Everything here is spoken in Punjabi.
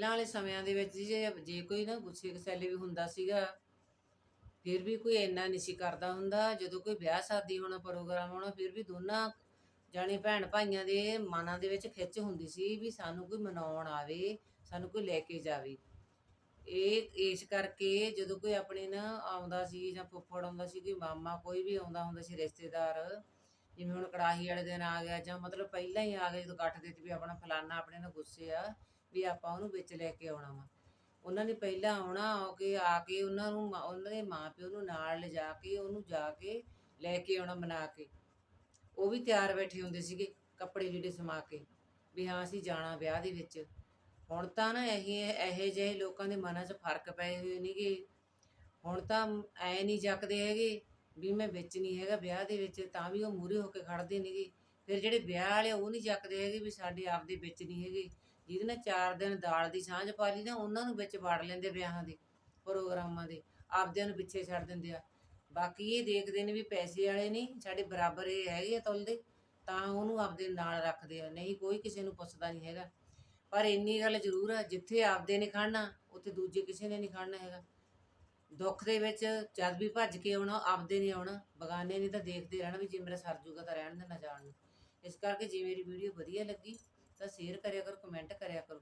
ਪਹਿਲਾਂ ਵਾਲੇ ਸਮਿਆਂ ਦੇ ਵਿੱਚ ਜੇ ਜੇ ਕੋਈ ਨਾ ਗੁੱਸੇ ਕਸੈਲੇ ਵੀ ਹੁੰਦਾ ਸੀਗਾ, ਫਿਰ ਵੀ ਕੋਈ ਇੰਨਾ ਨਹੀਂ ਸੀ ਕਰਦਾ ਹੁੰਦਾ। ਜਦੋਂ ਕੋਈ ਵਿਆਹ ਸ਼ਾਦੀ ਹੋਣਾ, ਪ੍ਰੋਗਰਾਮ ਹੋਣਾ, ਫਿਰ ਵੀ ਦੋਨਾਂ ਜਾਣੀ ਭੈਣ ਭਾਈਆਂ ਦੇ ਮਨਾਂ ਦੇ ਵਿੱਚ ਖਿੱਚ ਹੁੰਦੀ ਸੀ ਵੀ ਸਾਨੂੰ ਕੋਈ ਮਨਾਉਣ ਆਵੇ, ਸਾਨੂੰ ਕੋਈ ਲੈ ਕੇ ਜਾਵੇ। ਇਹ, ਇਸ ਕਰਕੇ ਜਦੋਂ ਕੋਈ ਆਪਣੇ ਨਾ ਆਉਂਦਾ ਸੀ ਜਾਂ ਫੁੱਫੜ ਆਉਂਦਾ ਸੀ, ਕੋਈ ਮਾਮਾ ਕੋਈ ਵੀ ਆਉਂਦਾ ਹੁੰਦਾ ਸੀ ਰਿਸ਼ਤੇਦਾਰ, ਜਿਵੇਂ ਹੁਣ ਕੜਾਹੀ ਵਾਲੇ ਦਿਨ ਆ ਗਿਆ ਜਾਂ ਮਤਲਬ ਪਹਿਲਾਂ ਹੀ ਆ ਗਿਆ ਜਦੋਂ ਕੱਟ ਦਿੱਤੀ ਵੀ ਆਪਣਾ ਫਲਾਨਾ ਆਪਣੇ ਨਾਲ ਗੁੱਸੇ ਆ ਵੀ ਆਪਾਂ ਉਹਨੂੰ ਵਿੱਚ ਲੈ ਕੇ ਆਉਣਾ ਵਾ। ਉਹਨਾਂ ਨੇ ਪਹਿਲਾਂ ਆਉਣਾ ਆ ਕੇ ਆ ਕੇ ਉਹਨਾਂ ਨੂੰ ਮਾਂ- ਉਹਨਾਂ ਦੇ ਮਾਪਿਓ ਨੂੰ ਨਾਲ ਲਿਜਾ ਕੇ, ਉਹਨੂੰ ਜਾ ਕੇ ਲੈ ਕੇ ਆਉਣਾ ਮਨਾ ਕੇ। ਉਹ ਵੀ ਤਿਆਰ ਬੈਠੇ ਹੁੰਦੇ ਸੀਗੇ ਕੱਪੜੇ ਜਿਹੜੇ ਸਮਾ ਕੇ ਵੀ ਹਾਂ, ਅਸੀਂ ਜਾਣਾ ਵਿਆਹ ਦੇ ਵਿੱਚ। ਹੁਣ ਤਾਂ ਨਾ ਇਹ ਇਹੋ ਜਿਹੇ ਲੋਕਾਂ ਦੇ ਮਨਾਂ 'ਚ ਫ਼ਰਕ ਪਏ ਹੋਏ ਨੇਗੇ। ਹੁਣ ਤਾਂ ਐ ਨਹੀਂ ਜੱਕਦੇ ਹੈਗੇ ਵੀ ਮੈਂ ਵਿੱਚ ਨਹੀਂ ਹੈਗਾ ਵਿਆਹ ਦੇ ਵਿੱਚ, ਤਾਂ ਵੀ ਉਹ ਮੂਰੇ ਹੋ ਕੇ ਖੜਦੇ ਨੇਗੇ। ਫਿਰ ਜਿਹੜੇ ਵਿਆਹ ਵਾਲੇ ਉਹ ਨਹੀਂ ਜੱਕਦੇ ਹੈਗੇ ਵੀ ਸਾਡੇ ਆਪਦੇ ਵਿੱਚ ਨਹੀਂ ਹੈਗੇ। ਜਿਹਦੇ ਨਾਲ ਚਾਰ ਦਿਨ ਦਾਲ ਦੀ ਸਾਂਝ ਪਾ ਲਈ ਨਾ, ਉਹਨਾਂ ਨੂੰ ਵਿੱਚ ਵੜ ਲੈਂਦੇ ਵਿਆਹਾਂ ਦੇ, ਪ੍ਰੋਗਰਾਮਾਂ ਦੇ, ਆਪਦਿਆਂ ਨੂੰ ਪਿੱਛੇ ਛੱਡ ਦਿੰਦੇ ਆ। ਬਾਕੀ ਇਹ ਦੇਖਦੇ ਨੇ ਵੀ ਪੈਸੇ ਵਾਲੇ ਨਹੀਂ, ਸਾਡੇ ਬਰਾਬਰ ਇਹ ਹੈਗੇ ਆ ਤੁਲਦੇ, ਤਾਂ ਉਹਨੂੰ ਆਪਦੇ ਨਾਲ ਰੱਖਦੇ ਆ। ਨਹੀਂ, ਕੋਈ ਕਿਸੇ ਨੂੰ ਪੁੱਛਦਾ ਨਹੀਂ ਹੈਗਾ। ਪਰ ਇੰਨੀ ਗੱਲ ਜ਼ਰੂਰ ਆ, ਜਿੱਥੇ ਆਪਦੇ ਨੇ ਖੜਨਾ ਉੱਥੇ ਦੂਜੇ ਕਿਸੇ ਨੇ ਨਹੀਂ ਖੜਨਾ ਹੈਗਾ। ਦੁੱਖ ਦੇ ਵਿੱਚ ਜਦ ਵੀ ਭੱਜ ਕੇ ਆਉਣਾ, ਆਪਦੇ ਨਹੀਂ ਆਉਣਾ, ਬਗਾਨੇ ਨੇ ਤਾਂ ਦੇਖਦੇ ਰਹਿਣਾ ਵੀ ਜੇ ਮੇਰਾ ਸਰ ਜੂਗਾ ਤਾਂ ਰਹਿਣ ਦੇ ਨਾ ਜਾਣ ਇਸ ਕਰਕੇ ਜੇ ਮੇਰੀ ਵੀਡੀਓ ਵਧੀਆ ਲੱਗੀ ਤਾਂ ਸ਼ੇਅਰ ਕਰਿਆ ਕਰੋ ਕਮੈਂਟ ਕਰਿਆ ਕਰੋ।